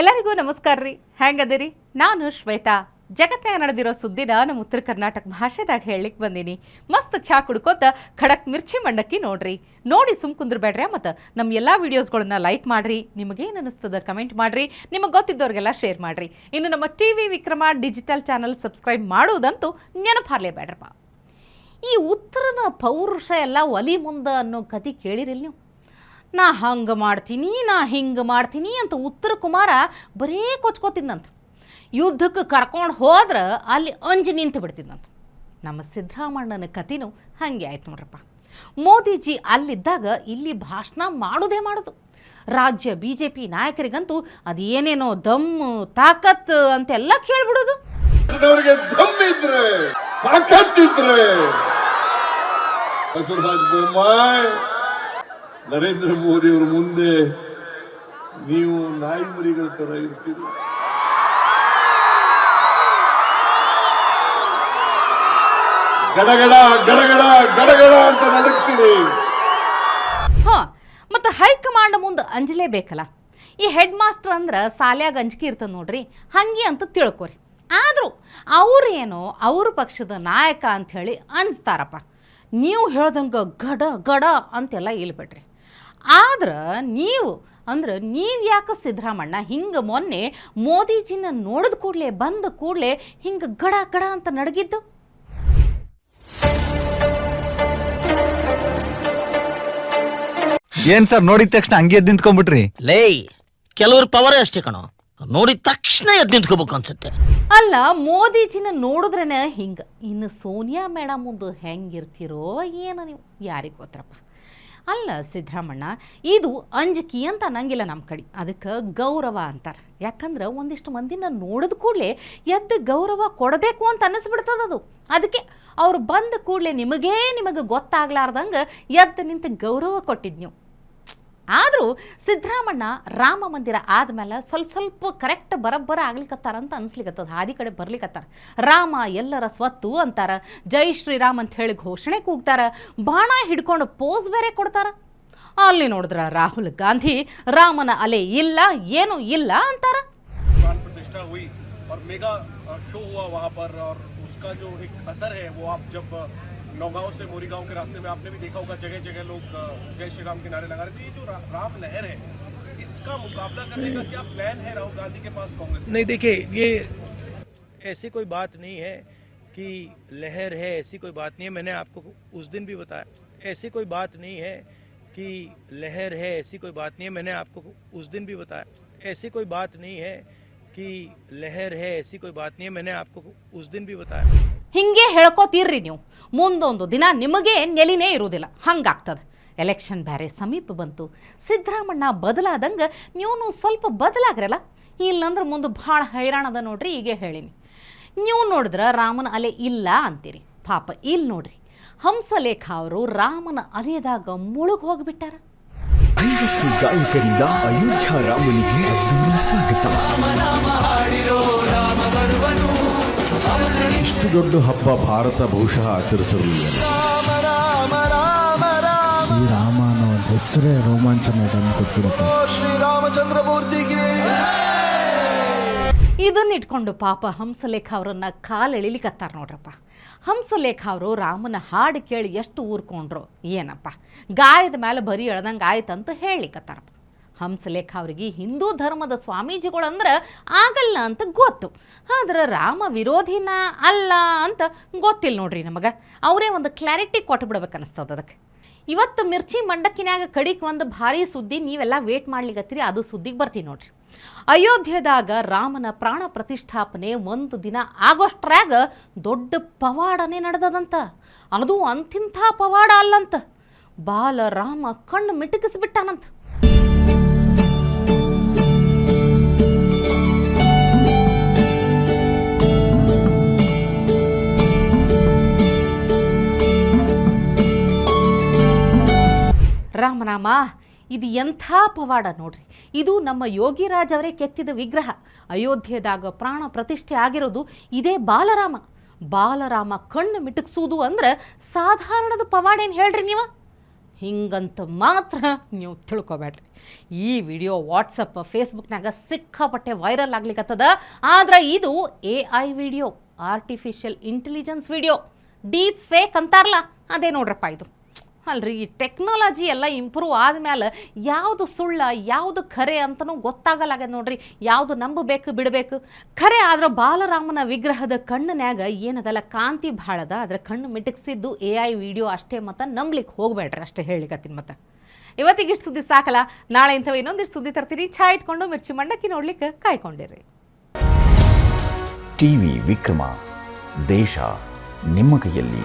ಎಲ್ಲರಿಗೂ ನಮಸ್ಕಾರ ರೀ. ಹೆಂಗದಿರಿ ನಾನು ಶ್ವೇತಾ. ಜಗತ್ತಾಗ ನಡೆದಿರೋ ಸುದ್ದಿನ ನಮ್ಮ ಉತ್ತರ ಕರ್ನಾಟಕ ಭಾಷೆದಾಗ ಹೇಳಲಿಕ್ಕೆ ಬಂದೀನಿ. ಮಸ್ತ್ ಚಾ ಕುಡ್ಕೋತ ಖಡಕ್ ಮಿರ್ಚಿ ಮಂಡಕ್ಕಿ ನೋಡ್ರಿ. ನೋಡಿ ಸುಮ್ ಕುಂದ್ರಬೇಡ್ರಿ ಮತ್ತು ನಮ್ಮ ಎಲ್ಲ ವೀಡಿಯೋಸ್ಗಳನ್ನ ಲೈಕ್ ಮಾಡ್ರಿ. ನಿಮಗೇನು ಅನಿಸ್ತದ ಕಮೆಂಟ್ ಮಾಡ್ರಿ. ನಿಮಗೆ ಗೊತ್ತಿದ್ದವ್ರಿಗೆಲ್ಲ ಶೇರ್ ಮಾಡ್ರಿ. ಇನ್ನು ನಮ್ಮ T V Vikrama digital channel subscribe ಮಾಡೋದಂತೂ ನೆನಪಾರ್ಲೇಬೇಡ್ರಪ್ಪ. ಈ ಉತ್ತರನ ಪೌರುಷ ಎಲ್ಲ ಒಲಿ ಮುಂದೆ ಅನ್ನೋ ಕತೆ ಕೇಳಿರಿಲ್ಲ ನೀವು? ನಾ ಹಂಗೆ ಮಾಡ್ತೀನಿ, ನಾ ಹಿಂಗೆ ಮಾಡ್ತೀನಿ ಅಂತ ಉತ್ತರ ಕುಮಾರ ಬರೇ ಕೊಚ್ಕೋತಿದ್ನಂತ. ಯುದ್ಧಕ್ಕೆ ಕರ್ಕೊಂಡು ಹೋದ್ರೆ ಅಲ್ಲಿ ಅಂಜಿ ನಿಂತು ಬಿಡ್ತಿದ್ನಂತ. ನಮ್ಮ ಸಿದ್ದರಾಮಣ್ಣನ ಕಥೆನೂ ಹಾಗೆ ಆಯ್ತು ನೋಡ್ರಪ್ಪ. ಮೋದಿಜಿ ಅಲ್ಲಿದ್ದಾಗ ಇಲ್ಲಿ ಭಾಷಣ ಮಾಡೋದೇ ಮಾಡೋದು. ರಾಜ್ಯ ಬಿ ಜೆ ಪಿ ನಾಯಕರಿಗಂತೂ ಅದೇನೇನೋ ದಮ್, ತಾಕತ್ ಅಂತೆಲ್ಲ ಕೇಳ್ಬಿಡೋದು. ಅವರಿಗೆ ನರೇಂದ್ರ ಮೋದಿ ಅವರ ಮುಂದೆ ನೀವು ನಾಯಿ ಮರಿಗಳ ತರ ಇರ್ತೀರಿ. ಗಡಗಡ ಗಡಗಡ ಗಡಗಡ ಅಂತ ಮತ್ತೆ ಮತ್ತು ಹೈಕಮಾಂಡ್ ಮುಂದೆ ಅಂಜಲೇಬೇಕಲ್ಲ ಈ ಹೆಡ್ ಮಾಸ್ಟರ್ ಅಂದ್ರೆ ಸಾಲ್ಯಾಗ ಅಂಜಿಕೆ ಇರ್ತದೆ ನೋಡ್ರಿ, ಹಂಗೆ ಅಂತ ತಿಳ್ಕೊರಿ. ಆದರೂ ಅವ್ರೇನೋ ಅವ್ರ ಪಕ್ಷದ ನಾಯಕ ಅಂಥೇಳಿ ಅನ್ಸ್ತಾರಪ್ಪ. ನೀವು ಹೇಳ್ದಂಗೆ ಗಡ ಗಡ ಅಂತೆಲ್ಲ ಇಲ್ಬಿಟ್ರಿ. ಆದ್ರೆ ನೀವು ಅಂದ್ರೆ ನೀವು ಯಾಕೆ ಸಿದ್ದರಾಮಣ್ಣ ಹಿಂಗೆ ಮೊನ್ನೆ ಮೋದಿಜಿನ ನೋಡಿದ ಕೂಡಲೇ ಬಂದ ಕೂಡಲೇ ಹಿಂಗೆ ಗಡ ಗಡ ಅಂತ ನಡಗಿದ್ದು? ಏನ್ ಸರ್ ನೋಡಿದ ತಕ್ಷಣ ಹಂಗೆ ಎದ್ದು ನಿಂತ್ಕೊಂಡ್ಬಿಟ್ರಿ? ಲೇ ಕೆಲವ್ರ ಪವರೇ ಅಷ್ಟೇ ಕಣೋ. ನೋಡಿದ ತಕ್ಷಣ ಎದ್ದು ನಿಂತ್ಕೋಬೇಕು ಅನ್ಸುತ್ತೆ. ಅಲ್ಲ ಮೋದಿಜಿನ ನೋಡಿದ್ರೇನೆ ಹಿಂಗೆ ಇನ್ನು ಸೋನಿಯಾ ಮೇಡಮ್ ಮುಂದೆ ಹೆಂಗಿರ್ತೀರೋ ಏನೋ ನೀವು ಯಾರಿಗೆ ಗೊತ್ತರಪ್ಪ. ಅಲ್ಲ ಸಿದ್ದರಾಮಣ್ಣ ಇದು ಅಂಜಿಕೆ ಅಂತ ಅನ್ನಂಗಿಲ್ಲ ನಮ್ಮ ಕಡೆ. ಅದಕ್ಕೆ ಗೌರವ ಅಂತಾರೆ. ಯಾಕಂದ್ರೆ ಒಂದಿಷ್ಟು ಮಂದಿನ ನೋಡಿದ ಕೂಡಲೇ ಎದ್ದು ಗೌರವ ಕೊಡಬೇಕು ಅಂತ ಅನ್ನಿಸ್ಬಿಡ್ತದದು ಅದು. ಅದಕ್ಕೆ ಅವ್ರು ಬಂದ ಕೂಡಲೇ ನಿಮಗೇ ನಿಮಗೆ ಗೊತ್ತಾಗ್ಲಾರ್ದಂಗೆ ಎದ್ದು ನಿಂತು ಗೌರವ ಕೊಟ್ಟಿದ್ದು ನೀವು. ಆದರೂ ಸಿದ್ದರಾಮಣ್ಣ ರಾಮ ಮಂದಿರ ಆದ್ಮೇಲೆ ಸ್ವಲ್ಪ ಸ್ವಲ್ಪ ಕರೆಕ್ಟ್ ಬರಬ್ಬರ ಆಗ್ಲಿಕತ್ತಾರ ಅಂತ ಅನ್ಸ್ಲಿಕತ್ತದ ಹಾದಿ ಕಡೆ ಬರ್ಲಿಕತ್ತಾರ ರಾಮ ಎಲ್ಲರ ಸ್ವತ್ತು ಅಂತಾರ ಜೈ ಶ್ರೀರಾಮ್ ಅಂತ ಹೇಳಿ ಘೋಷಣೆ ಕೂಗ್ತಾರ ಬಾಣ ಹಿಡ್ಕೊಂಡು ಪೋಸ್ ಬೇರೆ ಕೊಡ್ತಾರ ಅಲ್ಲಿ ನೋಡಿದ್ರ ರಾಹುಲ್ ಗಾಂಧಿ ರಾಮನ ಅಲೆ ಇಲ್ಲ ಏನು ಇಲ್ಲ ಅಂತಾರ प्राण प्रतिष्ठा हुई और मेगा अ, शो हुआ वहाँ पर और उसका जो एक असर है वो आप जब अ, नौगांव से मोरीगांव के रास्ते में आपने भी देखा होगा जगह जगह लोग जय श्री राम के नारे लगा रहे। थे ये जो रा, राम लहर है इसका मुकाबला करने का क्या प्लान है राहुल गांधी के पास कांग्रेस नहीं देखिए ये ऐसी कोई बात नहीं है कि लहर है ऐसी कोई बात नहीं है। मैंने आपको उस दिन भी बताया ऐसी कोई बात नहीं है कि लहर है ऐसी कोई बात नहीं है। मैंने आपको उस दिन भी बताया ऐसी कोई बात नहीं है कि लहर है ऐसी कोई बात नहीं है मैंने आपको उस दिन भी बताया ಹಿಂಗೆ ಹೇಳ್ಕೋತೀರ್ರಿ ನೀವು ಮುಂದೊಂದು ದಿನ ನಿಮಗೆ ನೆಲಿನೇ ಇರುವುದಿಲ್ಲ ಹಂಗಾಗ್ತದೆ ಎಲೆಕ್ಷನ್ ಬೇರೆ ಸಮೀಪ ಬಂತು ಸಿದ್ದರಾಮಣ್ಣ ಬದಲಾದಂಗೆ ನೀವು ಸ್ವಲ್ಪ ಬದಲಾಗ್ರಲ್ಲ ಇಲ್ಲಂದ್ರೆ ಮುಂದೆ ಭಾಳ ಹೈರಾಣದ ನೋಡ್ರಿ ಹೀಗೆ ಹೇಳಿನಿ ನೀವು ನೋಡಿದ್ರೆ ರಾಮನ ಅಲೆ ಇಲ್ಲ ಅಂತೀರಿ ಪಾಪ ಇಲ್ಲಿ ನೋಡ್ರಿ ಹಂಸಲೇಖ ಅವರು ರಾಮನ ಅಲೆದಾಗ ಮುಳುಗ್ ಹೋಗ್ಬಿಟ್ಟಾರ ಐವತ್ತು ಗಾಯಕರಿಂದ ಅಯೋಧ್ಯ ರಾಮನಿಗೆ ಅದ್ದೂರಿ ಸ್ವಾಗತ. ಇಷ್ಟು ದೊಡ್ಡ ಹಬ್ಬ ಭಾರತ ಬಹುಶಃ ಆಚರಿಸಿರಲಿಲ್ಲ ಈ ರಾಮ ಅನ್ನೋ ಹೆಸರೇ ರೋಮಾಂಚನ ಕೊಟ್ಬಿಡುತ್ತೆ. ಇದನ್ನ ಇಟ್ಕೊಂಡು ಪಾಪ ಹಂಸಲೇಖ ಅವರನ್ನ ಕಾಲೆಳಿಲಿಕತ್ತಾರ ನೋಡ್ರಪ್ಪ. ಹಂಸಲೇಖ ಅವರು ರಾಮನ ಹಾಡು ಕೇಳಿ ಎಷ್ಟು ಊರ್ಕೊಂಡ್ರು, ಏನಪ್ಪ? ಗಾಯದ ಮೇಲೆ ಬರೀ ಎಳ್ದಂಗೆ ಆಯ್ತಂತ ಹೇಳಿಕತ್ತಾರಪ್ಪ ಹಂಸಲೇಖ ಅವರಿಗೆ ಹಿಂದೂ ಧರ್ಮದ ಸ್ವಾಮೀಜಿಗಳು ಅಂದ್ರೆ ಆಗಲ್ಲ ಅಂತ ಗೊತ್ತು. ಆದ್ರೆ ರಾಮ ವಿರೋಧಿನ ಅಲ್ಲ ಅಂತ ಗೊತ್ತಿಲ್ಲ ನೋಡ್ರಿ ನಮಗೆ. ಅವರೇ ಒಂದು ಕ್ಲಾರಿಟಿ ಕೊಟ್ಟು ಅನಿಸ್ತದ ಅದಕ್ಕೆ. ಇವತ್ತು ಮಿರ್ಚಿ ಮಂಡಕ್ಕಿನಾಗ ಕಡಿಕ್ ಒಂದು ಭಾರಿ ಸುದ್ದಿ ನೀವೆಲ್ಲ ವೇಟ್ ಮಾಡ್ಲಿಕತ್ತೀರಿ, ಅದು ಸುದ್ದಿಗೆ ಬರ್ತೀನಿ ನೋಡ್ರಿ. ಅಯೋಧ್ಯೆದಾಗ ರಾಮನ ಪ್ರಾಣ ಪ್ರತಿಷ್ಠಾಪನೆ ಒಂದು ದಿನ ಆಗೋಷ್ಟ್ರಾಗ ದೊಡ್ಡ ಪವಾಡನೇ ನಡೆದದಂತ. ಅದು ಅಂತಿಂಥ ಪವಾಡ ಅಲ್ಲಂತ. ಬಾಲ ರಾಮ ಕಣ್ಣು ಮಿಟುಕಿಸ್ಬಿಟ್ಟಾನಂತ. ರಾಮನಾಮ ಇದು ಎಂಥ ಪವಾಡ ನೋಡ್ರಿ. ಇದು ನಮ್ಮ ಯೋಗಿರಾಜ್ ಅವರೇ ಕೆತ್ತಿದ ವಿಗ್ರಹ. ಅಯೋಧ್ಯೆದಾಗ ಪ್ರಾಣ ಪ್ರತಿಷ್ಠೆ ಆಗಿರೋದು ಇದೇ ಬಾಲರಾಮ. ಬಾಲರಾಮ ಕಣ್ಣು ಮಿಟುಕಿಸುವುದು ಅಂದ್ರೆ ಸಾಧಾರಣದ ಪವಾಡ ಏನು ಹೇಳ್ರಿ ನೀವು? ಹಿಂಗಂತ ಮಾತ್ರ ನೀವು ತಿಳ್ಕೊಬೇಡ್ರಿ. ಈ ವಿಡಿಯೋ ವಾಟ್ಸಪ್, ಫೇಸ್ಬುಕ್ನಾಗ ಸಿಕ್ಕಾಪಟ್ಟೆ ವೈರಲ್ ಆಗ್ಲಿಕ್ಕತ್ತದ ಆದ್ರೆ ಇದು A I video, artificial intelligence video. Deep fake ಅಂತಾರಲ್ಲ, ಅದೇ ನೋಡ್ರಪ್ಪ ಇದು. ಅಲ್ರಿ? ಈ ಟೆಕ್ನಾಲಜಿ ಎಲ್ಲ ಇಂಪ್ರೂವ್ ಆದ್ಮೇಲೆ ಯಾವುದು ಸುಳ್ಳ, ಯಾವುದು ಖರೆ ಅಂತನೂ ಗೊತ್ತಾಗಲ್ಲಾಗ್ಯದ ನೋಡ್ರಿ. ಯಾವುದು ನಂಬಬೇಕು, ಬಿಡಬೇಕು. ಖರೆ ಆದ್ರೆ ಬಾಲರಾಮನ ವಿಗ್ರಹದ ಕಣ್ಣನ್ಯಾಗ ಏನದಲ್ಲ? ಕಾಂತಿ ಭಾಳದ. ಅದ್ರ ಕಣ್ಣು ಮಿಟಕ್ಸಿದ್ದು ಎ ಐ ವಿಡಿಯೋ ಅಷ್ಟೇ ಮತ್ತು ನಂಬ್ಲಿಕ್ಕೆ ಹೋಗ್ಬೇಡ್ರಿ ಅಷ್ಟೇ ಹೇಳಿಕತ್ತೀನಿ ಮತ್ತೆ. ಇವತ್ತಿಗೆ ಇಷ್ಟು ಸುದ್ದಿ ಸಾಕಲ್ಲ. ನಾಳೆ ಇಂಥವು ಇನ್ನೊಂದಿಷ್ಟು ಸುದ್ದಿ ತರ್ತೀನಿ. ಛಾ ಇಟ್ಕೊಂಡು ಮಿರ್ಚಿ ಮಂಡಕ್ಕಿ ನೋಡ್ಲಿಕ್ಕೆ ಕಾಯ್ಕೊಂಡಿರಿ. ಟಿವಿ ವಿಕ್ರಮ. ದೇಶ ನಿಮ್ಮ ಕೈಯಲ್ಲಿ.